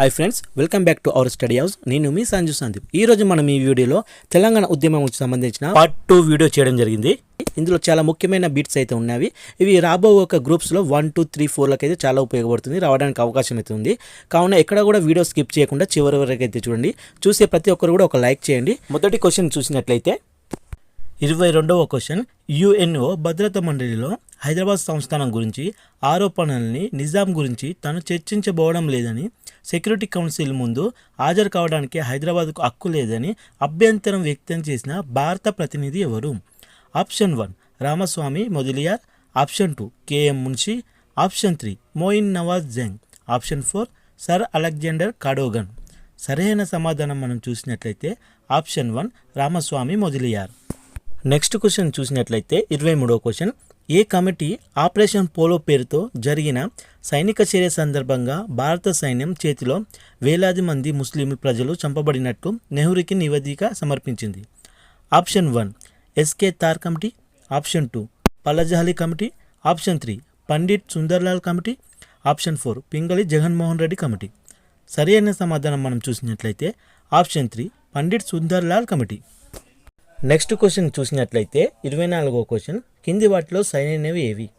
Hi friends welcome back to our study house నేను మీ సంజు సందీప్. ఈ రోజు మనం ఈ వీడియోలో తెలంగాణ ఉద్యమంకి సంబంధించిన పార్ట్ టూ వీడియో చేయడం జరిగింది. ఇందులో చాలా ముఖ్యమైన బీట్స్ అయితే ఉన్నవి. ఇవి రాబో ఒక గ్రూప్స్లో వన్ టూ త్రీ ఫోర్లకు అయితే చాలా ఉపయోగపడుతుంది. రావడానికి అవకాశం అయితే ఉంది. కావున ఎక్కడ కూడా వీడియో స్కిప్ చేయకుండా చివరి వరకు అయితే చూడండి. చూసే ప్రతి ఒక్కరు కూడా ఒక లైక్ చేయండి. మొదటి క్వశ్చన్ చూసినట్లయితే ఇరవై రెండవ క్వశ్చన్. యుఎన్ఓ భద్రతా మండలిలో హైదరాబాద్ సంస్థానం గురించి ఆరోపణల్ని నిజాం గురించి తను చర్చించబోవడం లేదని సెక్యూరిటీ కౌన్సిల్ ముందు హాజరు కావడానికి హైదరాబాద్కు హక్కు లేదని అభ్యంతరం వ్యక్తం చేసిన భారత ప్రతినిధి ఎవరు? Option one Ramaswamy Mudaliar. Option two KM Munshi. Option three Moin Nawaz Jung. Option four sir Alexander Cadogan. సరైన సమాధానం మనం చూసినట్లయితే option one Ramaswamy Mudaliar. Next question చూసినట్లయితే ఇరవై మూడో క్వశ్చన్ ఏ కమిటీ ఆపరేషన్ పోలో పేరుతో జరిగిన సైనిక చర్య సందర్భంగా భారత సైన్యం చేతిలో వేలాది మంది ముస్లిం ప్రజలు చంపబడినట్టు నెహ్రూకి నివేదిక సమర్పించింది. Option one SK Dar committee option two Pallajahali committee option three Pandit Sundarlal committee option four Pingali Jaganmohan Reddy committee సరైన సమాధానం మనం చూసినట్లయితే option three Pandit Sundarlal committee next question చూసినట్లయితే ఇరవై నాలుగో క్వశ్చన్ కింది వాటిలో సరైనవి ఏవి?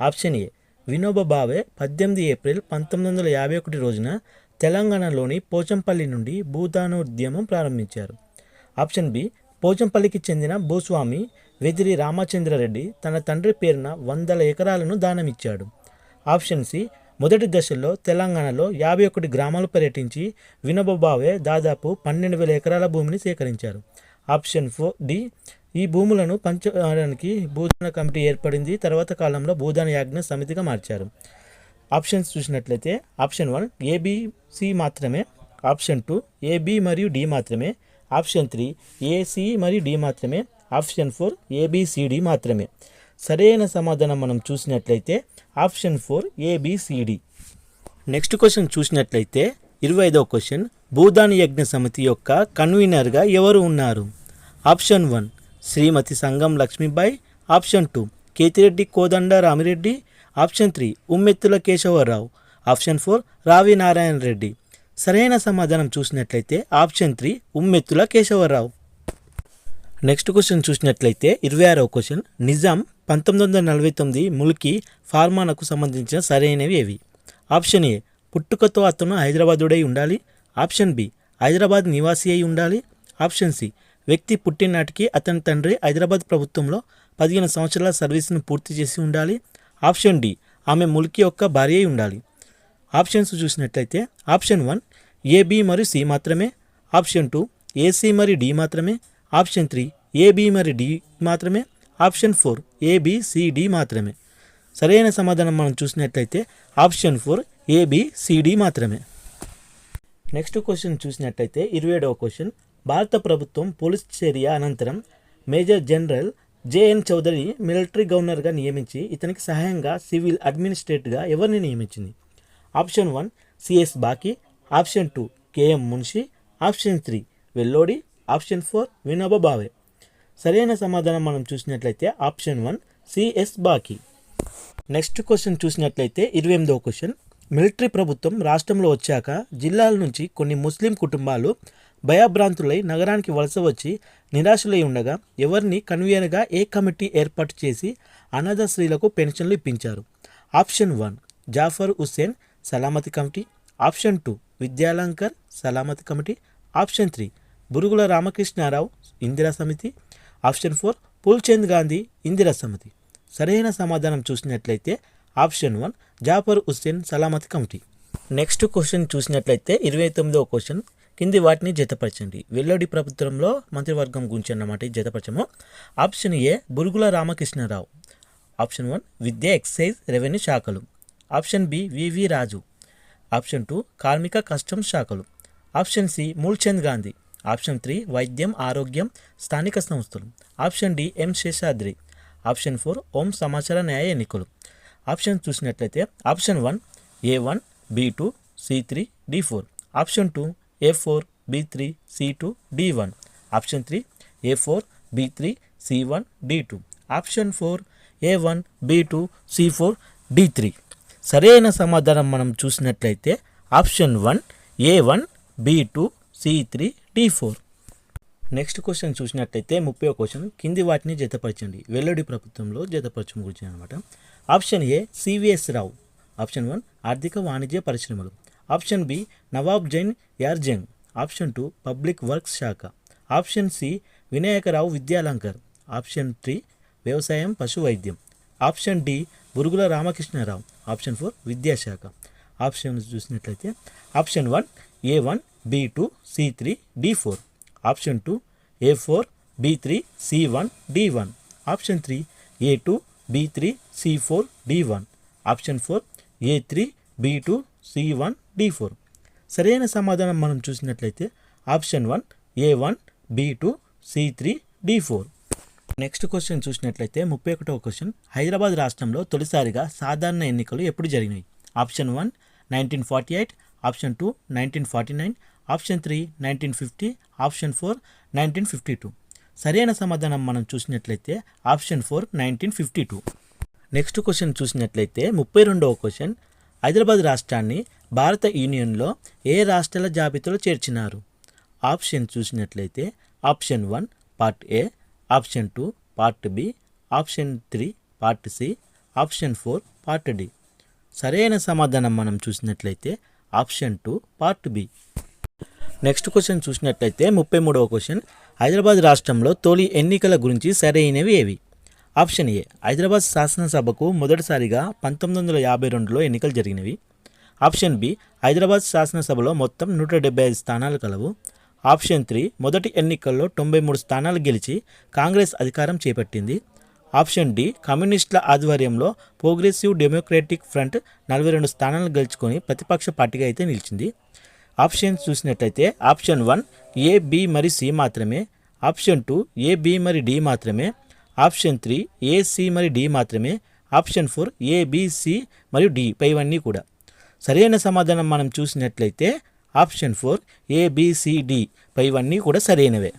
ఆప్షన్ ఏ వినోబ భావే పద్దెనిమిది ఏప్రిల్ పంతొమ్మిది వందల యాభై ఒకటి రోజున తెలంగాణలోని పోచంపల్లి నుండి భూదాన ఉద్యమం ప్రారంభించారు. ఆప్షన్ బి పోచంపల్లికి చెందిన భూస్వామి వెదిరి రామచంద్రారెడ్డి తన తండ్రి పేరున వందల ఎకరాలను దానమిచ్చాడు. ఆప్షన్ సి మొదటి దశలో తెలంగాణలో యాభై ఒకటి గ్రామాలు పర్యటించి వినోబ భావే దాదాపు పన్నెండు వేల ఎకరాల భూమిని సేకరించారు. Option four D. ఈ భూములను పంచడానికి భూదాన కమిటీ ఏర్పడింది. తర్వాత కాలంలో భూదాన యాజ్ఞ సమితిగా మార్చారు. ఆప్షన్స్ చూసినట్లయితే ఆప్షన్ వన్ ఏబిసి మాత్రమే. ఆప్షన్ టూ ఏబి మరియు డి మాత్రమే. ఆప్షన్ త్రీ ఏసి మరియు డి మాత్రమే. ఆప్షన్ ఫోర్ ఏబిసిడి మాత్రమే. సరైన సమాధానం మనం చూసినట్లయితే option four ABCD next question చూసినట్లయితే ఇరవై ఐదవ క్వశ్చన్ భూదాని యజ్ఞ సమితి యొక్క కన్వీనర్గా ఎవరు ఉన్నారు? Option one Shrimati Sangam Lakshmibai. Option two Kethireddy Kodanda Ramireddy. Option three Ummethula Keshavarao. Option four Ravi Narayana Reddy. సరైన సమాధానం చూసినట్లయితే option three Ummethula Keshavarao. Next question చూసినట్లయితే ఇరవై ఆరవ క్వశ్చన్ నిజాం పంతొమ్మిది వందల నలభై తొమ్మిది ముల్కి ఫార్మానకు సంబంధించిన సరైనవి ఏవి? ఆప్షన్ ఏ పుట్టుకతో అతను హైదరాబాదుడై ఉండాలి. ఆప్షన్ బి హైదరాబాద్ నివాసి అయి ఉండాలి. ఆప్షన్ సి వ్యక్తి పుట్టినాటికి అతని తండ్రి హైదరాబాద్ ప్రభుత్వంలో పదిహేను సంవత్సరాల సర్వీస్ను పూర్తి చేసి ఉండాలి. ఆప్షన్ డి ఆమె ములికి యొక్క భార్య అయి ఉండాలి. ఆప్షన్స్ చూసినట్లయితే ఆప్షన్ వన్ ఏబి మరియు సి మాత్రమే. ఆప్షన్ టూ ఏసీ మరియు డి మాత్రమే. ఆప్షన్ త్రీ ఏబి మరియు డి మాత్రమే. ఆప్షన్ ఫోర్ ఏబిసిడి మాత్రమే. సరైన సమాధానం మనం చూసినట్లయితే ఆప్షన్ ఫోర్ ఏబిసిడి మాత్రమే. నెక్స్ట్ క్వశ్చన్ చూసినట్లయితే ఇరవై ఏడవ క్వశ్చన్. భారత ప్రభుత్వం పోలీస్ చర్య అనంతరం major general JN Chaudhary military గవర్నర్గా నియమించి ఇతనికి సహాయంగా సివిల్ అడ్మినిస్ట్రేట్గా ఎవరిని నియమించింది? Option one CS Baki. Option two KM Munshi. Option three Vellodi. Option four Vinoba Bhave సరైన సమాధానం మనం చూసినట్లయితే option one CS Baki. Next question చూసినట్లయితే ఇరవై ఎనిమిదవ క్వశ్చన్. మిలిటరీ ప్రభుత్వం రాష్ట్రంలో వచ్చాక జిల్లాల నుంచి కొన్ని ముస్లిం కుటుంబాలు భయభ్రాంతులై నగరానికి వలస వచ్చి నిరాశలై ఉండగా ఎవరిని కన్వీనర్గా ఏ కమిటీ ఏర్పాటు చేసి అనాథ స్త్రీలకు పెన్షన్లు ఇప్పించారు. Option one Zafar Hussain Salamati committee. Option two Vidyalankar Salamati committee. Option three Burugula Ramakrishnarao Indira Samiti. Option four Pulchand Gandhi Indira Samiti. సరైన సమాధానం చూసినట్లయితే option one Zafar Hussain Salamat committee. Next question చూసినట్లయితే ఇరవై తొమ్మిదవ question కింది వాటిని జతపరచండి. వెల్లడి ప్రభుత్వంలో మంత్రివర్గం గురించి అన్నమాట జతపరచము. Option A Burugula Ramakrishnarao. Option one Vidya excise revenue శాఖలు. Option B VV Raju. Option two కార్మిక కస్టమ్స్ శాఖలు. Option C Moolchand Gandhi. Option three వైద్యం ఆరోగ్యం స్థానిక సంస్థలు. Option D M Seshadri. Option four home సమాచార న్యాయ ఎన్నికలు. ఆప్షన్ చూసినట్లయితే option one A one B two C three D four option two A four B three C two D one option three A four B three C one D two option four A one B two C four D three సరైన సమాధానం మనం చూసినట్లయితే option one A one B two C three D four next question చూసినట్లయితే ముప్పై question కింది వాటిని జతపరచండి. వెల్లడి ప్రభుత్వంలో జతపరచం గురించి అనమాట option A CVS Rao. Option one ఆర్థిక వాణిజ్య పరిశ్రమలు. Option B Nawab Zain Yarjung option two public works శాఖ. Option C Vinayakarao Vidyalankar. Option three వ్యవసాయం పశు వైద్యం. Option D Burugula Ramakrishnarao. Option four విద్యాశాఖ. ఆప్షన్ చూసినట్లయితే option one A one B two C three D four. Option two A four B three C one D one. Option three A two B three C four D one. Option four A three B two C one D four. సరైన సమాధానం మనం చూసినట్లయితే option one A one B two C three D four. Next question చూసినట్లయితే ముప్పై ఒకటో question. Hyderabad రాష్ట్రంలో తొలిసారిగా సాధారణ ఎన్నికలు ఎప్పుడు జరిగినాయి? Option one nineteen forty eight. Option two nineteen forty nine. Option three nineteen fifty. Option four nineteen fifty two. సరైన సమాధానం మనం చూసినట్లయితే option four nineteen fifty two next question చూసినట్లయితే ముప్పై రెండవ క్వశ్చన్. హైదరాబాద్ రాష్ట్రాన్ని భారత యూనియన్లో ఏ రాష్ట్రాల జాబితాలో చేర్చినారు? ఆప్షన్ చూసినట్లయితే option one part A option two part B option three part C option four part D. సరైన సమాధానం మనం చూసినట్లయితే option two part B. Next question చూసినట్లయితే ముప్పై మూడవ క్వశ్చన్. హైదరాబాద్ రాష్ట్రంలో తొలి ఎన్నికల గురించి సరైనవి ఏవి? ఆప్షన్ ఏ హైదరాబాద్ శాసనసభకు మొదటిసారిగా పంతొమ్మిది వందల యాభై రెండులో ఎన్నికలు జరిగినవి. ఆప్షన్ బి హైదరాబాద్ శాసనసభలో మొత్తం నూట డెబ్బై ఐదు స్థానాలు కలవు. ఆప్షన్ త్రీ మొదటి ఎన్నికల్లో తొంభై మూడు స్థానాలు గెలిచి కాంగ్రెస్ అధికారం చేపట్టింది. ఆప్షన్ డి కమ్యూనిస్టుల ఆధ్వర్యంలో ప్రోగ్రెసివ్ డెమోక్రటిక్ ఫ్రంట్ నలభై రెండు స్థానాలు గెలుచుకొని ప్రతిపక్ష పార్టీగా అయితే నిలిచింది. ఆప్షన్ చూసినట్లయితే ఆప్షన్ వన్ ఏ బి మరి సి మాత్రమే. ఆప్షన్ టూ ఏ బి మరి డి మాత్రమే. ఆప్షన్ త్రీ ఏ సి మరి డి మాత్రమే. Option four A B C మరియు డి పైవన్నీ కూడా. సరైన సమాధానం మనం చూసినట్లయితే option four A B C D పైవన్నీ కూడా సరైనవే.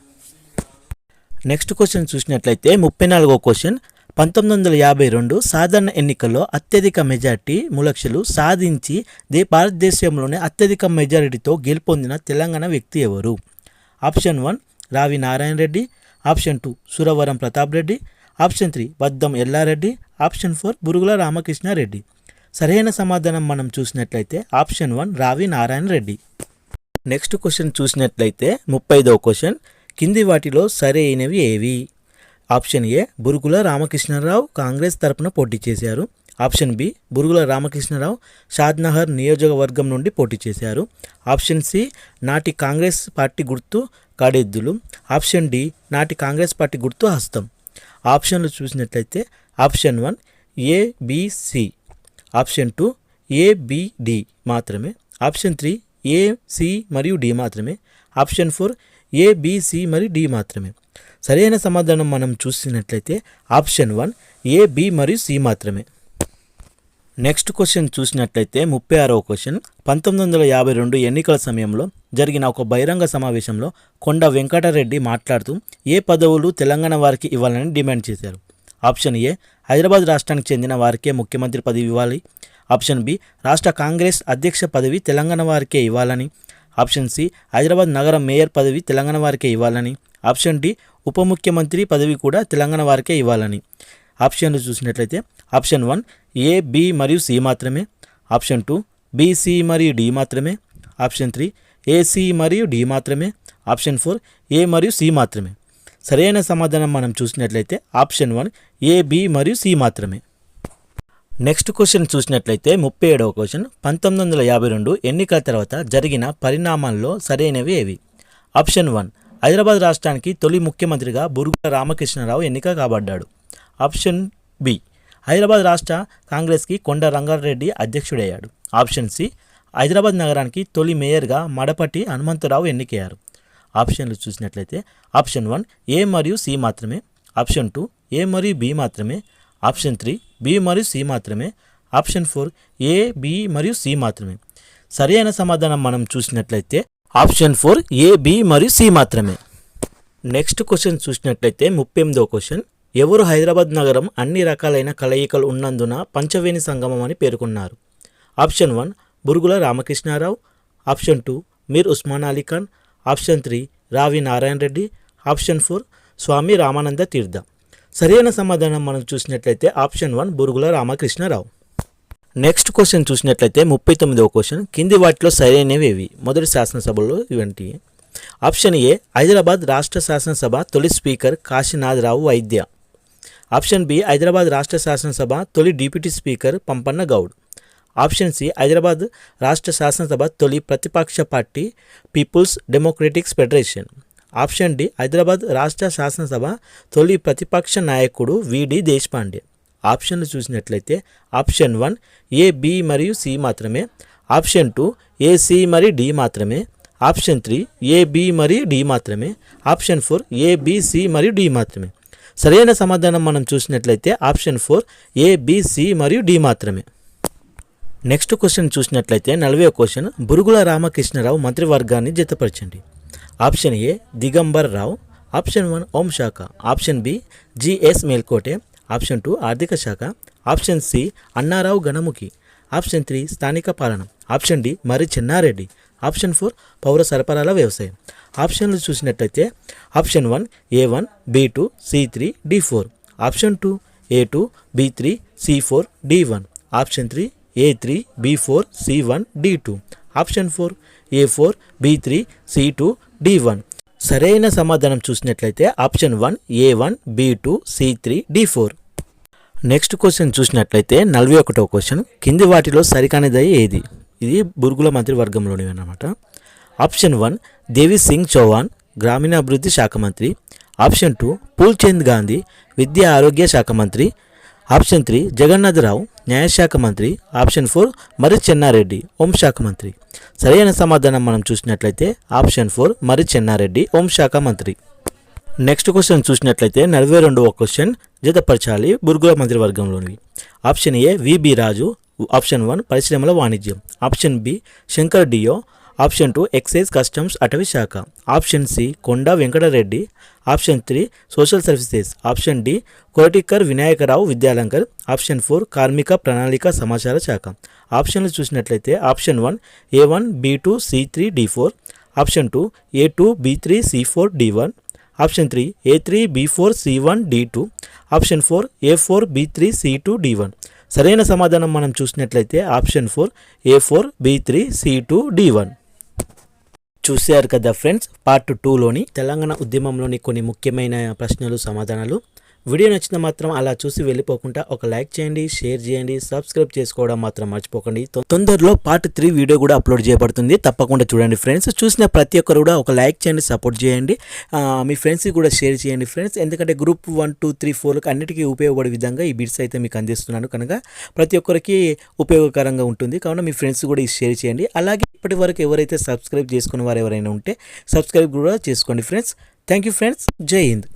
నెక్స్ట్ క్వశ్చన్ చూసినట్లయితే ముప్పై నాలుగో క్వశ్చన్. పంతొమ్మిది వందల యాభై రెండు సాధారణ ఎన్నికల్లో అత్యధిక మెజార్టీ ములక్షలు సాధించి దే భారతదేశంలోనే అత్యధిక మెజారిటీతో గెలుపొందిన తెలంగాణ వ్యక్తి ఎవరు? Option one Ravi Narayana Reddy option two Suravaram Pratap Reddy option three Baddam Yellareddy option four Burugula Ramakrishnareddy సరైన సమాధానం మనం చూసినట్లయితే option one Ravi Narayana Reddy. Next question చూసినట్లయితే ముప్పై ఐదవ క్వశ్చన్ కింది వాటిలో సరైనవి ఏవి? ఆప్షన్ ఏ బురుగుల రామకృష్ణారావు కాంగ్రెస్ తరపున పోటీ చేశారు. ఆప్షన్ బి బురుగుల రామకృష్ణరావు షాద్నగర్ నియోజకవర్గం నుండి పోటీ చేశారు. ఆప్షన్ సి నాటి కాంగ్రెస్ పార్టీ గుర్తు కాడెద్దులు. ఆప్షన్ డి నాటి కాంగ్రెస్ పార్టీ గుర్తు హస్తం. ఆప్షన్లు చూసినట్లయితే option one ABC option two ABD మాత్రమే. ఆప్షన్ త్రీ ఏ సి మరియు డి మాత్రమే. ఆప్షన్ ఫోర్ ఏ బి, మరియు డి మాత్రమే. సరైన సమాధానం మనం చూసినట్లయితే ఆప్షన్ వన్ ఏ బి మరియు సి మాత్రమే. నెక్స్ట్ క్వశ్చన్ చూసినట్లయితే ముప్పై ఆరవ క్వశ్చన్. పంతొమ్మిది వందల యాభై రెండు ఎన్నికల సమయంలో జరిగిన ఒక బహిరంగ సమావేశంలో కొండ వెంకటరెడ్డి మాట్లాడుతూ ఏ పదవులు తెలంగాణ వారికి ఇవ్వాలని డిమాండ్ చేశారు? ఆప్షన్ ఏ హైదరాబాద్ రాష్ట్రానికి చెందిన వారికే ముఖ్యమంత్రి పదవి ఇవ్వాలి. ఆప్షన్ బి రాష్ట్ర కాంగ్రెస్ అధ్యక్ష పదవి తెలంగాణ వారికే ఇవ్వాలని. ఆప్షన్ సి హైదరాబాద్ నగర మేయర్ పదవి తెలంగాణ వారికే ఇవ్వాలని. ఆప్షన్ డి ఉప ముఖ్యమంత్రి పదవి కూడా తెలంగాణ వారికే ఇవ్వాలని. ఆప్షన్లు చూసినట్లయితే ఆప్షన్ వన్ ఏ బి మరియు సి మాత్రమే. ఆప్షన్ టూ బిసి మరియు డి మాత్రమే. ఆప్షన్ త్రీ ఏసి మరియు డి మాత్రమే. ఆప్షన్ ఫోర్ ఏ మరియు సి మాత్రమే. సరైన సమాధానం మనం చూసినట్లయితే ఆప్షన్ వన్ ఏ బి మరియు సి మాత్రమే. నెక్స్ట్ క్వశ్చన్ చూసినట్లయితే ముప్పై ఏడవ క్వశ్చన్ పంతొమ్మిది వందల యాభై రెండు ఎన్నికల తర్వాత జరిగిన పరిణామాల్లో సరైనవి ఏవి? ఆప్షన్ వన్ హైదరాబాద్ రాష్ట్రానికి తొలి ముఖ్యమంత్రిగా బురుగుల రామకృష్ణరావు ఎన్నిక కాబడ్డాడు. Option B. హైదరాబాద్ రాష్ట్ర కాంగ్రెస్కి కొండ రంగారెడ్డి అధ్యక్షుడయ్యాడు. Option C. హైదరాబాద్ నగరానికి తొలి మేయర్గా మడపట్టి హనుమంతరావు ఎన్నికయ్యారు. ఆప్షన్లు చూసినట్లయితే ఆప్షన్ వన్ ఏ మరియు సి మాత్రమే. ఆప్షన్ టూ ఏ మరియు బి మాత్రమే. ఆప్షన్ త్రీ బి మరియు సి మాత్రమే. ఆప్షన్ ఫోర్ ఏ బి మరియు సి మాత్రమే. సరైన సమాధానం మనం చూసినట్లయితే ఆప్షన్ ఫోర్ ఏ బి మరియు సి మాత్రమే. నెక్స్ట్ క్వశ్చన్ చూసినట్లయితే ముప్పై ఎనిమిదో క్వశ్చన్. ఎవరు హైదరాబాద్ నగరం అన్ని రకాలైన కలయికలు ఉన్నందున పంచవేణి సంగమం అని పేర్కొన్నారు. Option one Burugula Ramakrishnarao. Option two Mir Osman Ali Khan. Option three Ravi Narayana Reddy. Option four Swami Ramananda Tirtha. సరైన సమాధానం మనం చూసినట్లయితే option one Burugula Ramakrishnarao. Next question చూసినట్లయితే ముప్పై తొమ్మిదవ క్వశ్చన్ కింది వాటిలో సరైనవి ఏవి? మొదటి శాసనసభలో ఇవంటి ఆప్షన్ ఏ హైదరాబాద్ రాష్ట్ర శాసనసభ తొలి స్పీకర్ కాశీనాథరావు వైద్య. ఆప్షన్ బి హైదరాబాద్ రాష్ట్ర శాసనసభ తొలి deputy speaker Pampanna Goud. Option C Hyderabad రాష్ట్ర శాసనసభ తొలి ప్రతిపక్ష party people's democratics federation. Option D Hyderabad రాష్ట్ర శాసనసభ తొలి ప్రతిపక్ష నాయకుడు విడి దేశపాండే. ఆప్షన్లు చూసినట్లయితే ఆప్షన్ వన్ ఏ బి మరియు సి మాత్రమే. ఆప్షన్ టూ ఏ సి మరియు డి మాత్రమే. ఆప్షన్ త్రీ ఏ బి మరియు డి మాత్రమే. Option four A B C మరియు డి మాత్రమే. సరైన సమాధానం మనం చూసినట్లయితే ఆప్షన్ ఫోర్ ఏ బి మరియు డి మాత్రమే. నెక్స్ట్ క్వశ్చన్ చూసినట్లయితే నలభై క్వశ్చన్ బురుగుల రామకృష్ణరావు మంత్రివర్గాన్ని జతపరచండి option A Digambar Rao. Option one home శాఖ. Option B GS Melkote. Option two ఆర్థిక శాఖ. Option C Annarao Ganamukhi option three స్థానిక పాలన. ఆప్షన్ డి మరి చెన్నారెడ్డి. ఆప్షన్ ఫోర్ పౌర సరఫరాల వ్యవసాయం. ఆప్షన్లు చూసినట్లయితే option one A one B two C three D four. Option two A two B three C four D one. Option three A three B four C one D two. Option four A four B three C two D one. సరైన సమాధానం చూసినట్లయితే option one A one B two C three D four. Next question చూసినట్లయితే నలభై ఒకటో question. కింది వాటిలో సరికానిది ఏది? ఇది బుర్గుల మంత్రివర్గంలోనివి అన్నమాట. ఆప్షన్ వన్ దేవి సింగ్ చౌహాన్ గ్రామీణాభివృద్ధి శాఖ మంత్రి. ఆప్షన్ టూ పూల్చంద్ గాంధీ విద్యా ఆరోగ్య శాఖ మంత్రి. ఆప్షన్ త్రీ జగన్నాథరావు న్యాయశాఖ మంత్రి. ఆప్షన్ ఫోర్ మరి చెన్నారెడ్డి హోంశాఖ మంత్రి. సరైన సమాధానం మనం చూసినట్లయితే ఆప్షన్ ఫోర్ మరి చెన్నారెడ్డి హోంశాఖ మంత్రి. నెక్స్ట్ క్వశ్చన్ చూసినట్లయితే నలభై రెండవ క్వశ్చన్ జతపరచాలి Burgula మంత్రివర్గంలోనివి option A VB Raju option one పరిశ్రమల వాణిజ్యం. Option B Shankar Deo option two excise customs అటవీ శాఖ. Option C Konda Venkatareddy. Option three social services. Option D Kotikkar Vinayakrao Vidyalankar. Option four కార్మిక ప్రణాళిక సమాచార శాఖ. ఆప్షన్లు చూసినట్లయితే option one A one B two C three D four. Option two A two B three C four D one. Option three A three B four C one D two. Option four A four B three C two D one. సరైన సమాధానం మనం చూసినట్లయితే option four A four B three C two D one. చూశారు కదా friends part టూలోని తెలంగాణ ఉద్యమంలోని కొన్ని ముఖ్యమైన ప్రశ్నలు సమాధానాలు. వీడియో నచ్చిన మాత్రం అలా చూసి వెళ్ళిపోకుండా ఒక లైక్ చేయండి షేర్ చేయండి సబ్స్క్రైబ్ చేసుకోవడం మాత్రం మర్చిపోకండి. తొందరలో పార్ట్ త్రీ వీడియో కూడా అప్లోడ్ చేయబడుతుంది. తప్పకుండా చూడండి ఫ్రెండ్స్ చూసిన ప్రతి ఒక్కరు కూడా ఒక లైక్ చేయండి సపోర్ట్ చేయండి. మీ ఫ్రెండ్స్కి కూడా షేర్ చేయండి ఫ్రెండ్స్ ఎందుకంటే గ్రూప్ వన్ టూ త్రీ ఫోర్కి అన్నిటికీ ఉపయోగపడే విధంగా ఈ బిట్స్ అయితే మీకు అందిస్తున్నాను. కనుక ప్రతి ఒక్కరికి ఉపయోగకరంగా ఉంటుంది. కావున మీ ఫ్రెండ్స్ కూడా ఇది షేర్ చేయండి. అలాగే ఇప్పటి వరకు ఎవరైతే సబ్స్క్రైబ్ చేసుకున్న వారు ఎవరైనా ఉంటే సబ్స్క్రైబ్ కూడా చేసుకోండి ఫ్రెండ్స్ థ్యాంక్ యూ ఫ్రెండ్స్ జై హింద్.